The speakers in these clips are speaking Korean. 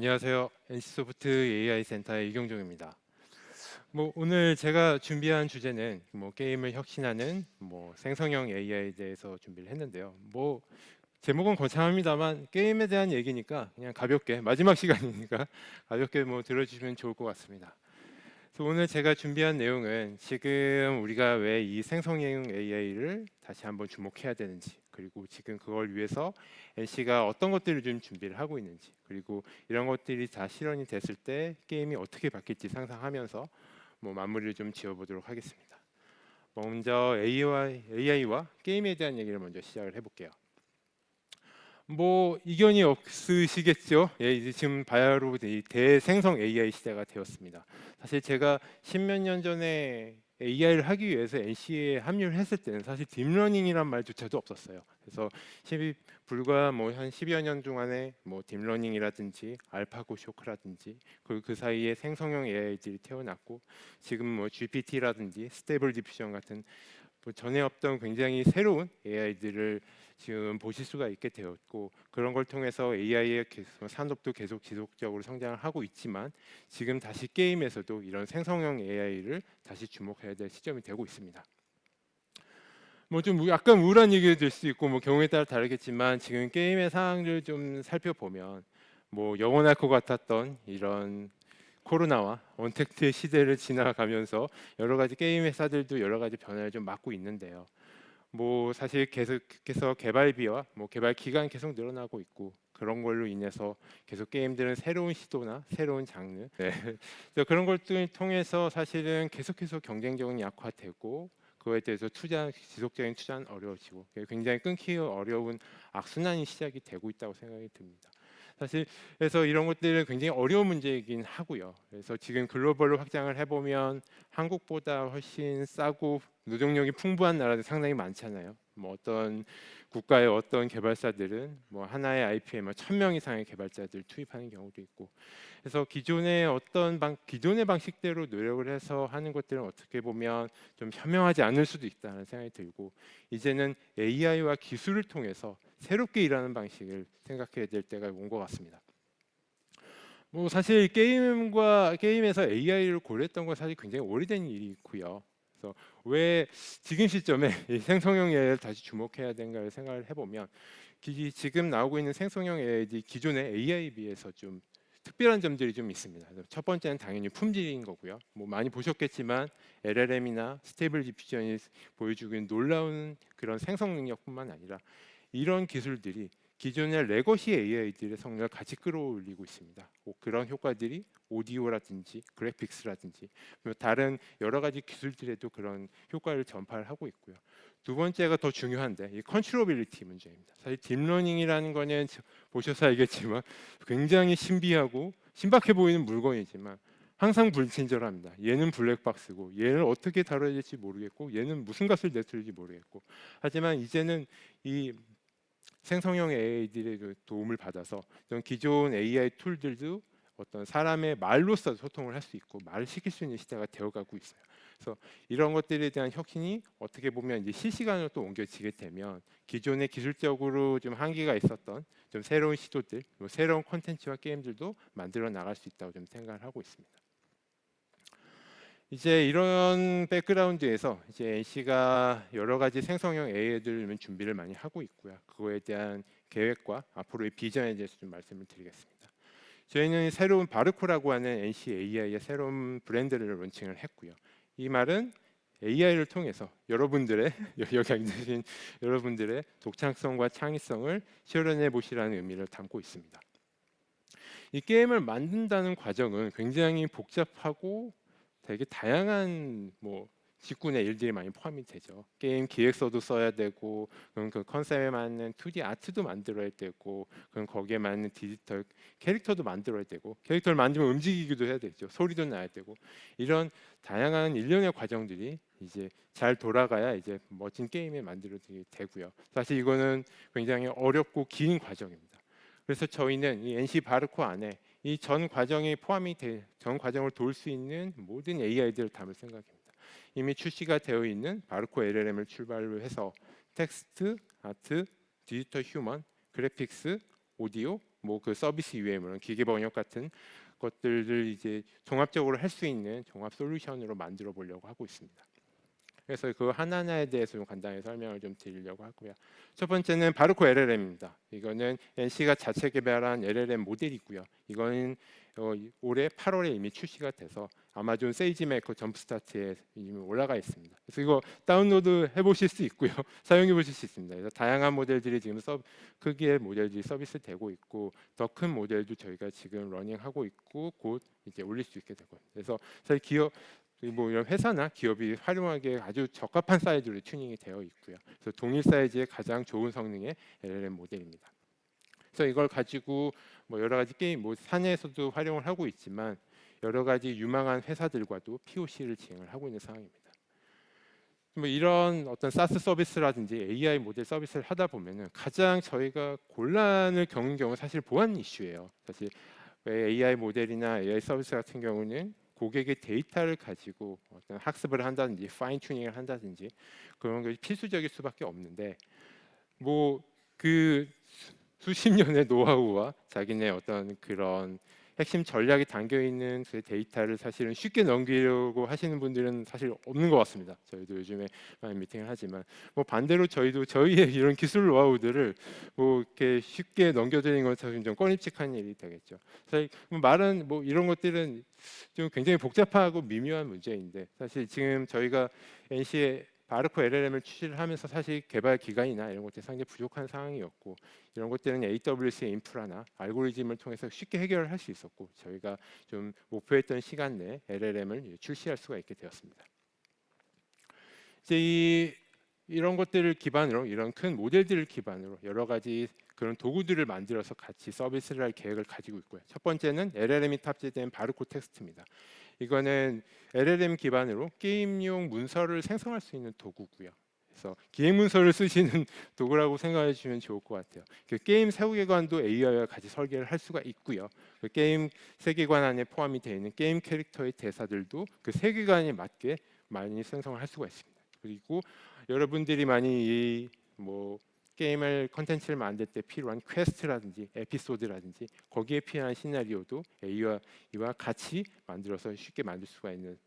안녕하세요. NC소프트 AI 센터의 이경종입니다. 뭐 오늘 제가 준비한 주제는 뭐 게임을 혁신하는 뭐 생성형 AI에 대해서 준비를 했는데요. 뭐 제목은 거창합니다만 게임에 대한 얘기니까 그냥 가볍게 마지막 시간이니까 가볍게 뭐 들어주시면 좋을 것 같습니다. 오늘 제가 준비한 내용은 지금 우리가 왜 이 생성형 AI를 다시 한번 주목해야 되는지 그리고 지금 그걸 위해서 NC가 어떤 것들을 좀 준비를 하고 있는지 그리고 이런 것들이 다 실현이 됐을 때 게임이 어떻게 바뀔지 상상하면서 뭐 마무리를 좀 지어보도록 하겠습니다. 먼저 AI와, AI와 게임에 대한 얘기를 먼저 시작을 해볼게요. 뭐 이견이 없으시겠죠? 예, 이제 지금 바야흐로 이 대생성 AI 시대가 되었습니다. 사실 제가 십몇 년 전에 AI를 하기 위해서 NC에 합류를 했을 때는 사실 딥러닝이란 말조차도 없었어요. 그래서 12, 불과 뭐 한 10여 년 동안에 뭐 딥러닝이라든지 알파고 쇼크라든지 그, 그 사이에 생성형 AI들이 태어났고 지금 뭐 GPT라든지 스테이블 디퓨전 같은 뭐 전에 없던 굉장히 새로운 AI들을 지금 보실 수가 있게 되었고 그런 걸 통해서 AI의 산업도 계속 지속적으로 성장을 하고 있지만 지금 다시 게임에서도 이런 생성형 AI를 다시 주목해야 될 시점이 되고 있습니다. 뭐 좀 약간 우울한 얘기가 될 수 있고 뭐 경우에 따라 다르겠지만 지금 게임의 상황을 좀 살펴보면 뭐 영원할 것 같았던 이런 코로나와 언택트의 시대를 지나가면서 여러 가지 게임 회사들도 여러 가지 변화를 좀 맞고 있는데요. 뭐 사실 계속해서 개발비와 뭐 개발 기간 계속 늘어나고 있고 그런 걸로 인해서 계속 게임들은 새로운 시도나 새로운 장르 네. 그런 것들 통해서 사실은 계속해서 경쟁력은 약화되고 그거에 대해서 투자 지속적인 투자는 어려워지고 굉장히 끊기 어려운 악순환이 시작이 되고 있다고 생각이 듭니다. 사실 그래서 이런 것들은 굉장히 어려운 문제이긴 하고요. 그래서 지금 글로벌로 확장을 해보면 한국보다 훨씬 싸고 노동력이 풍부한 나라들 상당히 많잖아요. 뭐 어떤 국가의 어떤 개발사들은 뭐 하나의 IP에 뭐천명 이상의 개발자들 투입하는 경우도 있고 그래서 기존의 어떤 방 기존의 방식대로 노력을 해서 하는 것들은 어떻게 보면 좀 현명하지 않을 수도 있다는 생각이 들고 이제는 AI와 기술을 통해서 새롭게 일하는 방식을 생각해야 될 때가 온 것 같습니다. 뭐 사실 게임과 게임에서 AI를 고려했던 건 사실 굉장히 오래된 일이고요. 그래서 왜 지금 시점에 생성형 AI를 다시 주목해야 되는가를 생각을 해보면 지금 나오고 있는 생성형 AI들이 기존의 AI에 비해서 좀 특별한 점들이 좀 있습니다. 첫 번째는 당연히 품질인 거고요. 뭐 많이 보셨겠지만 LLM이나 스테이블 디퓨전이 보여주고 있는 놀라운 그런 생성 능력뿐만 아니라 이런 기술들이 기존의 레거시 AI들의 성능을 같이 끌어올리고 있습니다. 그런 효과들이 오디오라든지 그래픽스라든지 다른 여러 가지 기술들에도 그런 효과를 전파를 하고 있고요. 두 번째가 더 중요한데 이 컨트롤빌리티 문제입니다. 사실 딥러닝이라는 거는 보셔서 알겠지만 굉장히 신비하고 신박해 보이는 물건이지만 항상 불친절합니다. 얘는 블랙박스고 얘를 어떻게 다뤄야 될지 모르겠고 얘는 무슨 값을 내줄지 모르겠고 하지만 이제는 이 생성형 AI들의 그 도움을 받아서 기존 AI 툴들도 어떤 사람의 말로써 소통을 할 수 있고 말을 시킬 수 있는 시대가 되어가고 있어요. 그래서 이런 것들에 대한 혁신이 어떻게 보면 이제 실시간으로 또 옮겨지게 되면 기존의 기술적으로 좀 한계가 있었던 좀 새로운 시도들, 뭐 새로운 콘텐츠와 게임들도 만들어 나갈 수 있다고 좀 생각을 하고 있습니다. 이제 이런 백그라운드에서 이제 NC가 여러 가지 생성형 AI들 준비를 많이 하고 있고요. 그거에 대한 계획과 앞으로의 비전에 대해서 좀 말씀을 드리겠습니다. 저희는 새로운 바르코라고 하는 NC AI의 새로운 브랜드를 론칭을 했고요. 이 말은 AI를 통해서 여러분들의 여기 앉으신 여러분들의 독창성과 창의성을 실현해 보시라는 의미를 담고 있습니다. 이 게임을 만든다는 과정은 굉장히 복잡하고 되게 다양한 뭐 직군의 일들이 많이 포함이 되죠. 게임 기획서도 써야 되고, 그럼 그 컨셉에 맞는 2D 아트도 만들어야 되고, 그럼 거기에 맞는 디지털 캐릭터도 만들어야 되고, 캐릭터를 만들면 움직이기도 해야 되죠. 소리도 나야 되고, 이런 다양한 일련의 과정들이 이제 잘 돌아가야 이제 멋진 게임이 만들어지게 되고요. 사실 이거는 굉장히 어렵고 긴 과정입니다. 그래서 저희는 이 NC 바르코 안에 이 전 과정이 포함이 돼, 전 과정을 도울 수 있는 모든 AI들을 담을 생각입니다. 이미 출시가 되어 있는 바르코 LLM을 출발로 해서 텍스트, 아트, 디지털 휴먼, 그래픽스, 오디오, 뭐 그 서비스 물론 기계 번역 같은 것들을 이제 종합적으로 할 수 있는 종합 솔루션으로 만들어 보려고 하고 있습니다. 그래서 그 하나하나에 대해서 좀 간단히 설명을 좀 드리려고 하고요. 첫 번째는 바르코 LLM입니다. 이거는 NC가 자체 개발한 LLM 모델이고요. 이거는 어, 이- 올해 8월에 이미 출시가 돼서 아마존 세이지 메이커 점프스타트에 이미 올라가 있습니다. 그래서 이거 다운로드 해보실 수 있고요, 사용해 보실 수 있습니다. 그래서 다양한 모델들이 지금 서 크기의 모델들이 서비스 되고 있고 더 큰 모델도 저희가 지금 러닝하고 있고 곧 이제 올릴 수 있게 되고 그래서 사실 기업 뭐 이런 회사나 기업이 활용하기에 아주 적합한 사이즈로 튜닝이 되어 있고요. 그래서 동일 사이즈의 가장 좋은 성능의 LLM 모델입니다. 그래서 이걸 가지고 뭐 여러 가지 게임 뭐 사내에서도 활용을 하고 있지만 여러 가지 유망한 회사들과도 POC를 진행을 하고 있는 상황입니다. 뭐 이런 어떤 사스 서비스라든지 AI 모델 서비스를 하다 보면은 가장 저희가 곤란을 겪는 경우 는 사실 보안 이슈예요. 사실 왜 AI 모델이나 AI 서비스 같은 경우는 고객의 데이터를 가지고 어떤 학습을 한다든지 파인 튜닝을 한다든지 그런 것이 필수적일 수밖에 없는데 뭐 그 수십 년의 노하우와 자기네 어떤 그런 핵심 전략이 담겨 있는 그 데이터를 사실은 쉽게 넘기려고 하시는 분들은 사실 없는 것 같습니다. 저희도 요즘에 많이 미팅을 하지만 뭐 반대로 저희도 저희의 이런 기술 노하우들을 뭐 이렇게 쉽게 넘겨드리는 건 사실 좀 꺼림칙한 일이 되겠죠. 사실 뭐 말은 뭐 이런 것들은 좀 굉장히 복잡하고 미묘한 문제인데 사실 지금 저희가 NC의 바르코 LLM을 출시를 하면서 사실 개발 기간이나 이런 것들이 상당히 부족한 상황이었고 이런 것들은 AWS의 인프라나 알고리즘을 통해서 쉽게 해결을 할수 있었고 저희가 좀 목표했던 시간 내에 LLM을 출시할 수가 있게 되었습니다. 이제 이 이런 것들을 기반으로 이런 큰 모델들을 기반으로 여러 가지 그런 도구들을 만들어서 같이 서비스를 할 계획을 가지고 있고요. 첫 번째는 LLM이 탑재된 바르코 텍스트입니다. 이거는 LLM 기반으로 게임용 문서를 생성할 수 있는 도구고요. 그래서 기획 문서를 쓰시는 도구라고 생각해 주시면 좋을 것 같아요. 그 게임 세계관도 AI와 같이 설계를 할 수가 있고요. 그 게임 세계관 안에 포함이 되어 있는 게임 캐릭터의 대사들도 그 세계관에 맞게 많이 생성을 할 수가 있습니다. 그리고 여러분들이 많이 이뭐 게임을 컨텐츠를 만들 때 필요한 퀘스트라든지 에피소드라든지 거기에 필요한 시나리오도 AI와 이와 같이 만들어서 쉽게 만들 수가 있는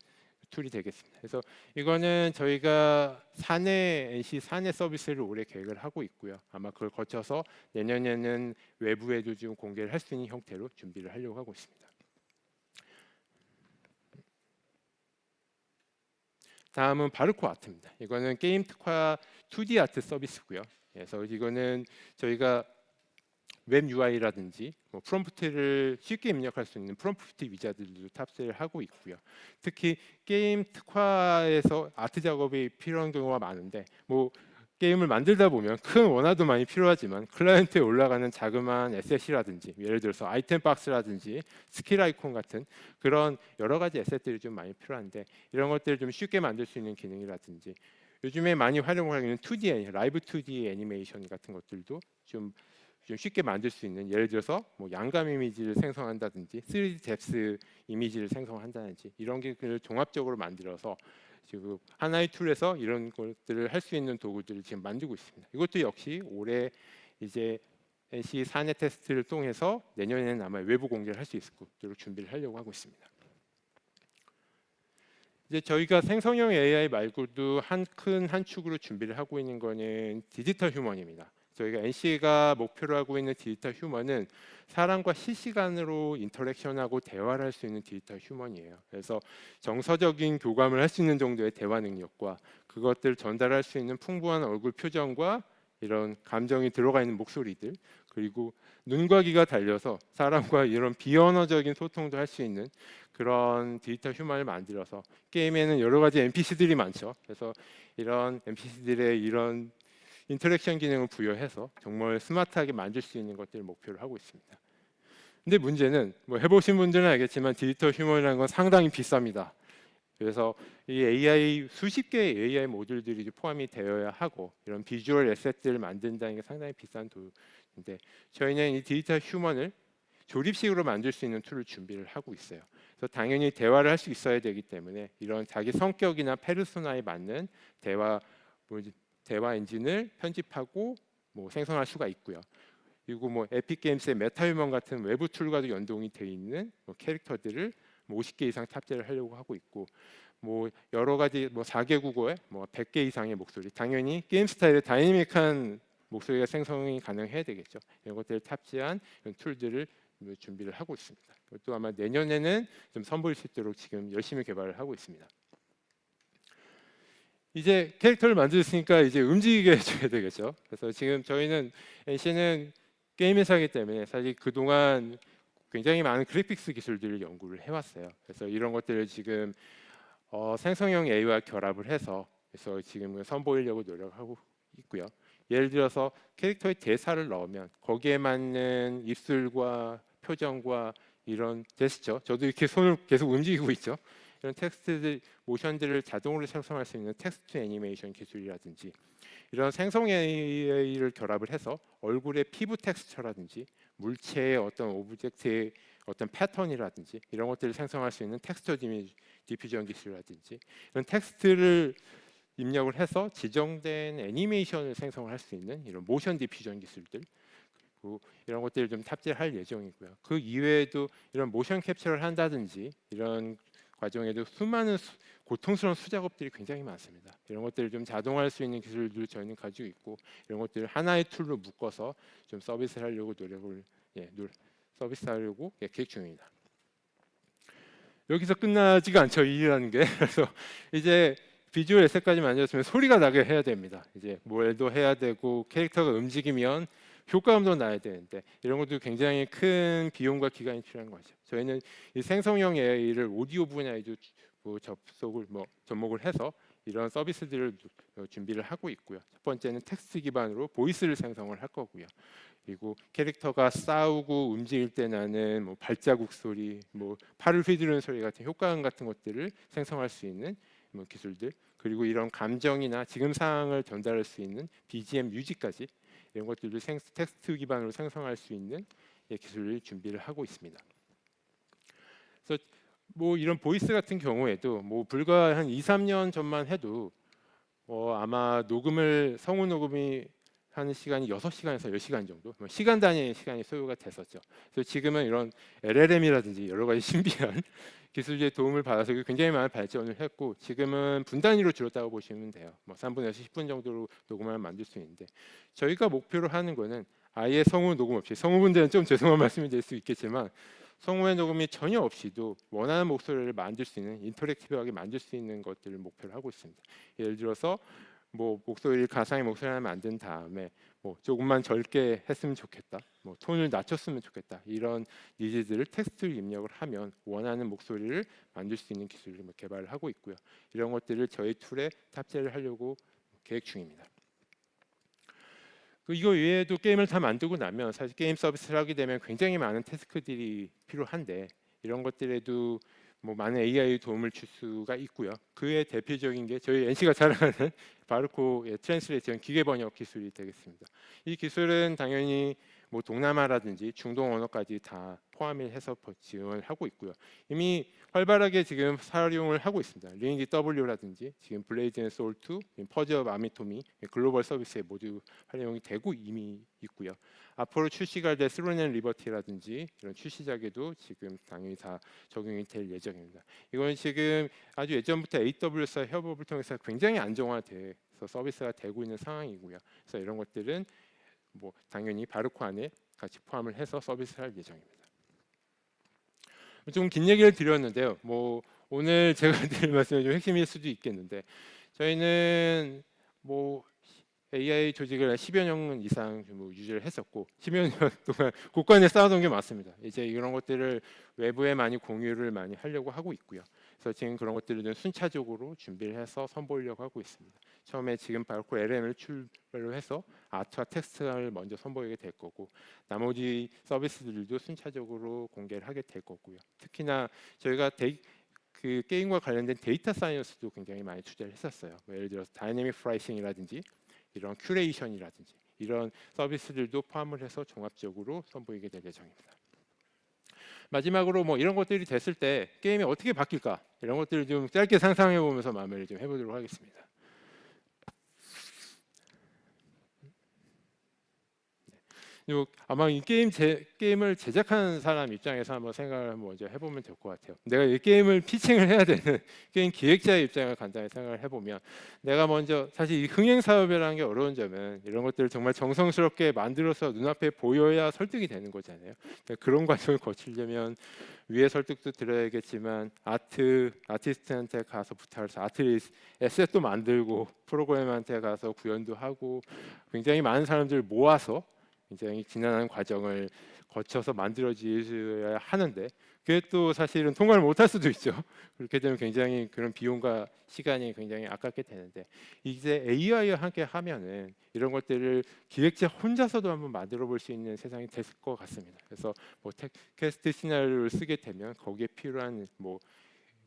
툴이 되겠습니다. 그래서 이거는 저희가 사내 NC 사내 서비스를 올해 계획을 하고 있고요. 아마 그걸 거쳐서 내년에는 외부에도 좀 공개를 할 수 있는 형태로 준비를 하려고 하고 있습니다. 다음은 바르코 아트입니다. 이거는 게임 특화 2D 아트 서비스고요. 그래서 이거는 저희가 웹 UI라든지 뭐 프롬프트를 쉽게 입력할 수 있는 프롬프트 위자들도 탑재를 하고 있고요. 특히 게임 특화에서 아트 작업이 필요한 경우가 많은데 뭐 게임을 만들다 보면 큰 원화도 많이 필요하지만 클라이언트에 올라가는 자그마한 에셋이라든지 예를 들어서 아이템 박스라든지 스킬 아이콘 같은 그런 여러 가지 에셋들이 좀 많이 필요한데 이런 것들을 좀 쉽게 만들 수 있는 기능이라든지 요즘에 많이 활용하고 있는 2D 애니, 라이브 2D 애니메이션 같은 것들도 좀, 좀 쉽게 만들 수 있는 예를 들어서 뭐 양감 이미지를 생성한다든지 3D 뎁스 이미지를 생성한다든지 이런 게 종합적으로 만들어서 지금 하나의 툴에서 이런 것들을 할 수 있는 도구들을 지금 만들고 있습니다. 이것도 역시 올해 이제 NC 사내 테스트를 통해서 내년에는 아마 외부 공개를 할 수 있을 것으로 준비를 하려고 하고 있습니다. 이제 저희가 생성형 AI 말고도 한큰한 축으로 준비를 하고 있는 거는 디지털 휴먼입니다. 저희가 NC가 목표로 하고 있는 디지털 휴먼은 사람과 실시간으로 인터랙션하고 대화를 할 수 있는 디지털 휴먼이에요. 그래서 정서적인 교감을 할 수 있는 정도의 대화 능력과 그것들을 전달할 수 있는 풍부한 얼굴 표정과 이런 감정이 들어가 있는 목소리들 그리고 눈과 귀가 달려서 사람과 이런 비언어적인 소통도 할 수 있는 그런 디지털 휴먼을 만들어서 게임에는 여러 가지 NPC들이 많죠. 그래서 이런 NPC들의 이런 인터랙션 기능을 부여해서 정말 스마트하게 만들 수 있는 것들을 목표로 하고 있습니다. 근데 문제는 뭐 해보신 분들은 알겠지만 디지털 휴먼이라는 건 상당히 비쌉니다. 그래서 이 AI 수십 개의 AI 모듈들이 포함이 되어야 하고 이런 비주얼 에셋들을 만든다는 게 상당히 비싼 돈 인데 저희는 이 디지털 휴먼을 조립식으로 만들 수 있는 툴을 준비를 하고 있어요. 그래서 당연히 대화를 할 수 있어야 되기 때문에 이런 자기 성격이나 페르소나에 맞는 대화 뭐 대화 엔진을 편집하고 뭐 생성할 수가 있고요. 그리고 뭐 에픽 게임스의 메타유먼 같은 외부 툴과도 연동이 돼 있는 뭐 캐릭터들을 뭐 50개 이상 탑재를 하려고 하고 있고 뭐 여러 가지 뭐 4개 국어에 뭐 100개 이상의 목소리 당연히 게임 스타일의 다이내믹한 목소리가 생성이 가능해야 되겠죠. 이런 것들을 탑재한 이런 툴들을 뭐 준비를 하고 있습니다. 또 아마 내년에는 좀 선보일 수 있도록 지금 열심히 개발을 하고 있습니다. 이제 캐릭터를 만들었으니까 이제 움직이게 해줘야 되겠죠. 그래서 지금 저희는 NC는 게임 회사이기 때문에 사실 그동안 굉장히 많은 그래픽스 기술들을 연구를 해왔어요. 그래서 이런 것들을 지금 어, 생성형 AI와 결합을 해서 그래서 지금 선보이려고 노력하고 있고요. 예를 들어서 캐릭터의 대사를 넣으면 거기에 맞는 입술과 표정과 이런 제스처, 저도 이렇게 손을 계속 움직이고 있죠. 이런 텍스트들, 모션들을 자동으로 생성할 수 있는 텍스트 애니메이션 기술이라든지 이런 생성 AI를 결합을 해서 얼굴의 피부 텍스처라든지 물체의 어떤 오브젝트의 어떤 패턴이라든지 이런 것들을 생성할 수 있는 텍스처 디퓨전 기술이라든지 이런 텍스트를 입력을 해서 지정된 애니메이션을 생성을 할 수 있는 이런 모션 디퓨전 기술들 그리고 이런 것들을 좀 탑재할 예정이고요. 그 이외에도 이런 모션 캡처를 한다든지 이런 과정에도 수많은 수, 고통스러운 수작업들이 굉장히 많습니다. 이런 것들을 좀 자동화할 수 있는 기술도 저희는 가지고 있고 이런 것들을 하나의 툴로 묶어서 좀 서비스를 하려고 노력을 예, 노, 서비스하려고 예, 계획 중입니다. 여기서 끝나지가 않죠 일이라는 게 그래서 이제 비주얼 에셋까지 만들었으면 소리가 나게 해야 됩니다. 이제 뭘도 해야 되고 캐릭터가 움직이면 효과음도 나야 되는데 이런 것도 굉장히 큰 비용과 기간이 필요한 거죠. 저희는 이 생성형 AI를 오디오 분야에도 뭐 접속을 뭐 접목을 해서 이런 서비스들을 준비를 하고 있고요. 첫 번째는 텍스트 기반으로 보이스를 생성을 할 거고요. 그리고 캐릭터가 싸우고 움직일 때 나는 뭐 발자국 소리, 뭐 팔을 휘두르는 소리 같은 효과음 같은 것들을 생성할 수 있는 뭐 기술들 그리고 이런 감정이나 지금 상황을 전달할 수 있는 BGM 뮤직까지 이런 것들을 생, 텍스트 기반으로 생성할 수 있는 예, 기술을 준비를 하고 있습니다. 그래서 뭐 이런 보이스 같은 경우에도 뭐 불과 한 2, 3년 전만 해도 어 아마 녹음을 성우 녹음이 하는 시간이 6시간에서 10시간 정도 뭐 시간 단위의 시간이 소요가 됐었죠. 그래서 지금은 이런 LLM이라든지 여러 가지 신비한 기술의 도움을 받아서 굉장히 많은 발전을 했고 지금은 분 단위로 줄었다고 보시면 돼요. 뭐 3분에서 10분 정도로 녹음을 만들 수 있는데 저희가 목표로 하는 거는 아예 성우 녹음 없이 성우분들은 좀 죄송한 말씀이 될 수 있겠지만 성우의 녹음이 전혀 없이도 원하는 목소리를 만들 수 있는 인터랙티브하게 만들 수 있는 것들을 목표로 하고 있습니다. 예를 들어서 뭐 목소리를 가상의 목소리를 만든 다음에 뭐 조금만 젊게 했으면 좋겠다. 뭐 톤을 낮췄으면 좋겠다. 이런 니즈들을 텍스트를 입력을 하면 원하는 목소리를 만들 수 있는 기술을 뭐 개발을 하고 있고요. 이런 것들을 저희 툴에 탑재를 하려고 계획 중입니다. 그 이거 외에도 게임을 다 만들고 나면 사실 게임 서비스를 하게 되면 굉장히 많은 태스크들이 필요한데 이런 것들에도 뭐 많은 AI 도움을 줄 수가 있고요. 그의 대표적인 게 저희 NC가 자랑하는 바르코의 트랜스레이션 기계 번역 기술이 되겠습니다. 이 기술은 당연히 뭐 동남아라든지 중동 언어까지 다 포함해서 지원을 하고 있고요. 이미 활발하게 지금 사용을 하고 있습니다. 리니지 W라든지 지금 블레이즈 앤 소울 2, 퍼즈 업 아미토미 글로벌 서비스에 모두 활용이 되고 이미 있고요. 앞으로 출시가 될 스로넨 리버티라든지 이런 출시작에도 지금 당연히 다 적용이 될 예정입니다. 이건 지금 아주 예전부터 AWS와 협업을 통해서 굉장히 안정화돼서 서비스가 되고 있는 상황이고요. 그래서 이런 것들은 뭐 당연히 바르코 안에 같이 포함을 해서 서비스할 예정입니다. 좀 긴 얘기를 드렸는데요. 뭐 오늘 제가 드릴 말씀이 좀 핵심일 수도 있겠는데 저희는 뭐 AI 조직을 10여 년 이상 뭐 유지를 했었고 10여 년 동안 국간에 쌓아둔 게 맞습니다. 이제 이런 것들을 외부에 많이 공유를 많이 하려고 하고 있고요. 그래서 지금 그런 것들을 좀 순차적으로 준비를 해서 선보이려고 하고 있습니다. 처음에 지금 바로 LM을 출발로 해서 아트와 텍스트를 먼저 선보이게 될 거고 나머지 서비스들도 순차적으로 공개를 하게 될 거고요. 특히나 저희가 데이, 그 게임과 관련된 데이터 사이언스도 굉장히 많이 투자를 했었어요. 뭐 예를 들어서 다이내믹 프라이싱이라든지 이런 큐레이션이라든지 이런 서비스들도 포함을 해서 종합적으로 선보이게 될 예정입니다. 마지막으로 뭐 이런 것들이 됐을 때 게임이 어떻게 바뀔까 이런 것들을 좀 짧게 상상해 보면서 마무리를 좀 해보도록 하겠습니다. 네. 요 아마 이 게임 제 게임을 제작하는 사람 입장에서 한번 생각을 먼저 해보면 될 것 같아요. 내가 이 게임을 피칭을 해야 되는 게임 기획자의 입장을 간단히 생각을 해보면 내가 먼저 사실 이 흥행 사업이라는 게 어려운 점은 이런 것들을 정말 정성스럽게 만들어서 눈앞에 보여야 설득이 되는 거잖아요. 그러니까 그런 과정을 거치려면 위에 설득도 들어야겠지만 아트 아티스트한테 가서 부탁을 해서 아트리스 에셋도 만들고 프로그램한테 가서 구현도 하고 굉장히 많은 사람들을 모아서 굉장히 지난한 과정을 거쳐서 만들어져야 하는데 그게 또 사실은 통과를 못할 수도 있죠. 그렇게 되면 굉장히 그런 비용과 시간이 굉장히 아깝게 되는데 이제 AI와 함께 하면은 이런 것들을 기획자 혼자서도 한번 만들어 볼 수 있는 세상이 될것 같습니다. 그래서 뭐 텍스트 시나리오를 쓰게 되면 거기에 필요한 뭐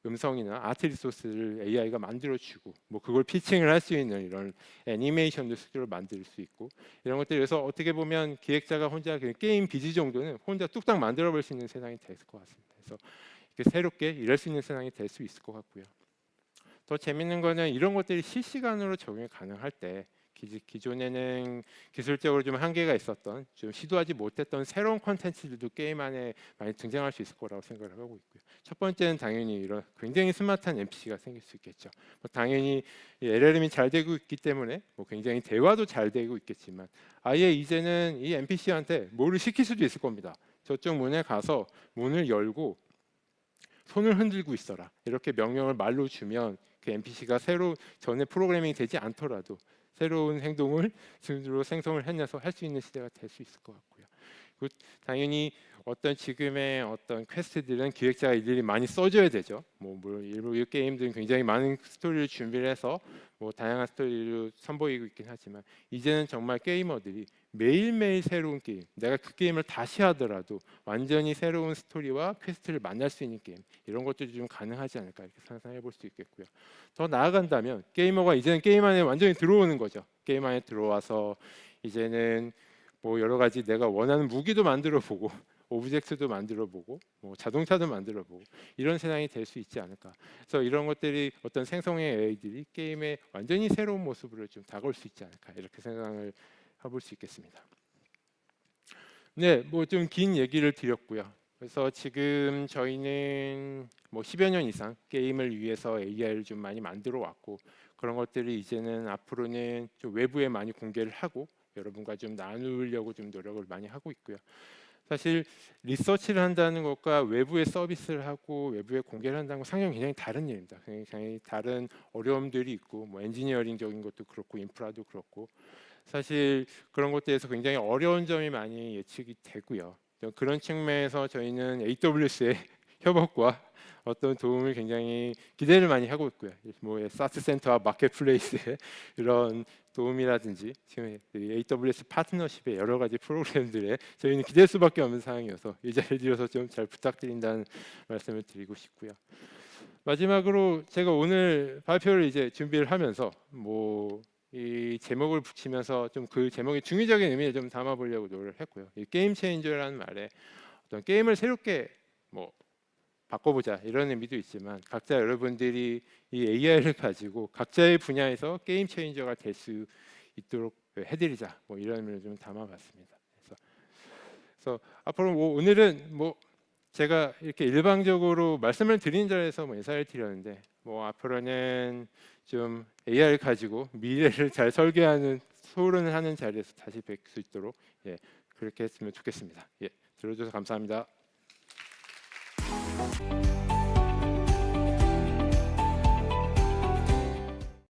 음성이나 아트 리소스를 AI가 만들어주고 뭐 그걸 피칭을 할 수 있는 이런 애니메이션도 스스로 만들 수 있고 이런 것들 그래서 어떻게 보면 기획자가 혼자 그 게임 비지 정도는 혼자 뚝딱 만들어 볼 수 있는 세상이 될 것 같습니다. 그래서 이렇게 새롭게 일할 수 있는 세상이 될 수 있을 것 같고요. 더 재밌는 거는 이런 것들이 실시간으로 적용이 가능할 때 기- 기존에는 기술적으로 좀 한계가 있었던 좀 시도하지 못했던 새로운 콘텐츠들도 게임 안에 많이 등장할 수 있을 거라고 생각을 하고 있고요. 첫 번째는 당연히 이런 굉장히 스마트한 NPC가 생길 수 있겠죠. 뭐 당연히 이 LLM이 잘 되고 있기 때문에 뭐 굉장히 대화도 잘 되고 있겠지만 아예 이제는 이 NPC한테 뭐를 시킬 수도 있을 겁니다. 저쪽 문에 가서 문을 열고 손을 흔들고 있어라 이렇게 명령을 말로 주면 그 NPC가 새로 전에 프로그래밍이 되지 않더라도 새로운 행동을 스스로 생성을 해내서 할 수 있는 시대가 될 수 있을 것 같고요. 그리고 당연히 어떤 지금의 어떤 퀘스트들은 기획자가 일일이 많이 써줘야 되죠. 뭐 물론 일부 이 게임들은 굉장히 많은 스토리를 준비를 해서 뭐 다양한 스토리를 선보이고 있긴 하지만 이제는 정말 게이머들이 매일매일 새로운 게임, 내가 그 게임을 다시 하더라도 완전히 새로운 스토리와 퀘스트를 만날 수 있는 게임 이런 것들이 좀 가능하지 않을까 이렇게 상상해 볼 수 있겠고요. 더 나아간다면 게이머가 이제는 게임 안에 완전히 들어오는 거죠. 게임 안에 들어와서 이제는 뭐 여러 가지 내가 원하는 무기도 만들어 보고 오브젝트도 만들어 보고 뭐 자동차도 만들어 보고 이런 세상이 될 수 있지 않을까. 그래서 이런 것들이 어떤 생성의 AI들이 게임의 완전히 새로운 모습으로 좀 다가올 수 있지 않을까 이렇게 생각을 해볼 수 있겠습니다. 네, 뭐 좀 긴 얘기를 드렸고요. 그래서 지금 저희는 뭐 10여 년 이상 게임을 위해서 AI를 좀 많이 만들어 왔고 그런 것들이 이제는 앞으로는 좀 외부에 많이 공개를 하고 여러분과 좀 나누려고 좀 노력을 많이 하고 있고요. 사실 리서치를 한다는 것과 외부에 서비스를 하고 외부에 공개를 한다는 건 상당히 굉장히 다른 일입니다. 굉장히 다른 어려움들이 있고 뭐 엔지니어링적인 것도 그렇고 인프라도 그렇고 사실 그런 것들에서 굉장히 어려운 점이 많이 예측이 되고요. 그런 측면에서 저희는 AWS의 협업과 어떤 도움을 굉장히 기대를 많이 하고 있고요. 뭐 사스 센터와 마켓플레이스의 이런 도움이라든지 지금 이 AWS 파트너십의 여러 가지 프로그램들에 저희는 기댈 수밖에 없는 상황이어서 이 자리를 빌어서 좀 잘 부탁드린다는 말씀을 드리고 싶고요. 마지막으로 제가 오늘 발표를 이제 준비를 하면서 뭐 이 제목을 붙이면서 좀 그 제목의 중의적인 의미를 좀 담아보려고 노력을 했고요. 이 게임 체인저라는 말에 어떤 게임을 새롭게 뭐 바꿔보자 이런 의미도 있지만 각자 여러분들이 이 AI를 가지고 각자의 분야에서 게임 체인저가 될 수 있도록 해드리자 뭐 이런 의미를 좀 담아봤습니다. 그래서, 그래서 앞으로 뭐 오늘은 뭐 제가 이렇게 일방적으로 말씀을 드린 자리에서 뭐 인사를 드렸는데 뭐 앞으로는 좀 AI를 가지고 미래를 잘 설계하는 토론을 하는 자리에서 다시 뵐 수 있도록 예 그렇게 했으면 좋겠습니다. 예 들어줘서 감사합니다.